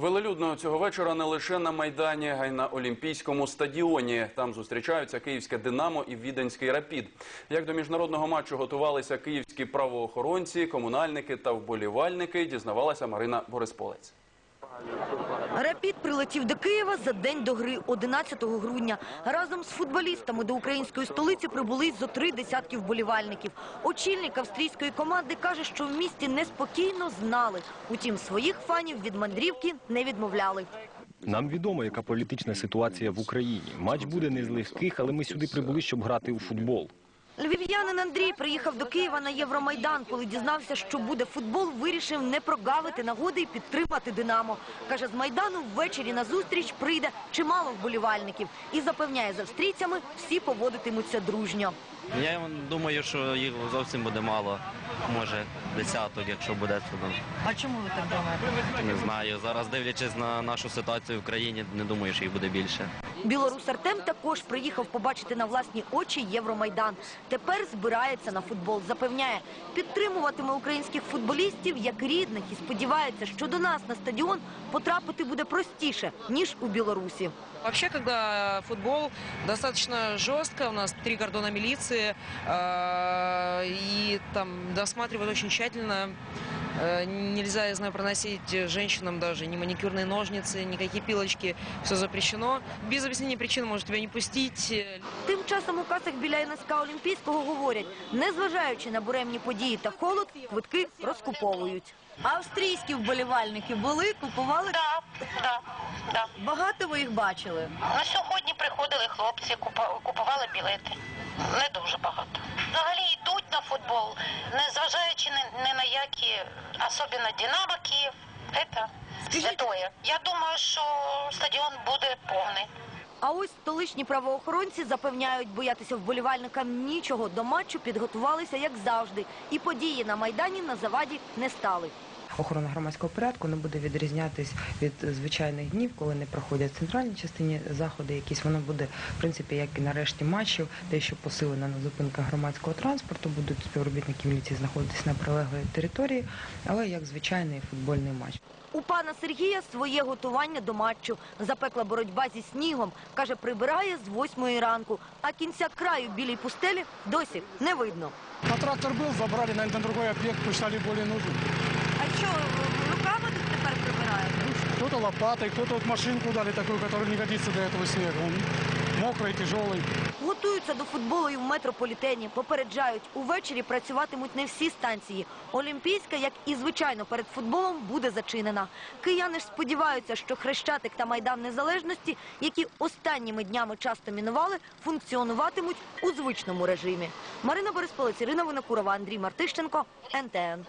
Велелюдно цього вечора не лише на майдані, а й на Олімпійському стадіоні. Там зустрічаються київське Динамо і Віденський Рапід. Як до міжнародного матчу готувалися київські правоохоронці, комунальники та вболівальники, дізнавалася Марина Борисполець. Рапід прилетів до Києва за день до гри 11 грудня. Разом з футболістами до української столиці прибули зо три десятки вболівальників. Очільник австрійської команди каже, що в місті неспокійно знали. Утім, своїх фанів від мандрівки не відмовляли. Нам відомо, яка політична ситуація в Україні. Матч буде не з легких, але ми сюди прибули, щоб грати у футбол. Львів'янин Андрій приїхав до Києва на Євромайдан. Коли дізнався, що буде футбол, вирішив не прогавити нагоди і підтримати «Динамо». Каже, з Майдану ввечері на зустріч прийде чимало вболівальників. І запевняє, з австрійцями всі поводитимуться дружньо. Я думаю, що їх зовсім буде мало. Може, десяток, якщо буде це. ну, А чому ви так думаєте? Не знаю. Зараз дивлячись на нашу ситуацію в країні, не думаю, що їх буде більше. Білорус Артем також приїхав побачити на власні очі Євромайдан. Тепер збирається на футбол. Запевняє, підтримуватиме українських футболістів як рідних і сподівається, що до нас на стадіон потрапити буде простіше ніж у Білорусі. Вообще, когда футбол достаточно жестко, у нас три кордона милиции, э, и там досматривают очень тщательно. Э, Нельзя, я знаю, проносить женщинам даже ни маникюрные ножницы, никакие пилочки. Все запрещено. Без объяснения причин может тебя не пустить. Тим часом у касах біля НСК Олімпійського говорять, незважаючи на буремні події та холод, квитки розкуповують. Австрійські вболівальники були, купували. Да, да, да. Багато ви їх бачили. На сьогодні приходили хлопці, купа- купували білети. Не дуже багато. Взагалі йдуть на футбол, незважаючи ні, на які, особливо Динамо Київ. Це святое. Я думаю, що стадіон буде повний. А ось столичні правоохоронці запевняють, боятися вболівальникам нічого. До матчу підготувалися, як завжди. І події на Майдані на заваді не стали. Охорона громадського порядку не буде відрізнятись від звичайних днів, коли не проходять в центральній частині заходи. Якісь воно буде в принципі, як і на решті матчів, дещо посилено на зупинках громадського транспорту. Будуть співробітники міліції знаходитись на прилеглій території, але як звичайний футбольний матч. У пана Сергія своє готування до матчу. Запекла боротьба зі снігом. Каже, прибирає з восьмої ранку. А кінця краю білій пустелі досі не видно. А трактор был, забрали на, на другой объект, посчитали более нужен. А що, руками тут тепер прибираєте? Кто-то лопатой, кто-то вот машинку дали такую, которая не годится для этого снега. Он мокрый, тяжелый. Готуються до футболу і в метрополітені. Попереджають, увечері працюватимуть не всі станції. Олімпійська, як і звичайно перед футболом, буде зачинена. Кияни ж сподіваються, що Хрещатик та Майдан Незалежності, які останніми днями часто мінували, функціонуватимуть у звичному режимі. Марина Борисполець, Ірина Винокурова, Андрій Мартищенко, НТН.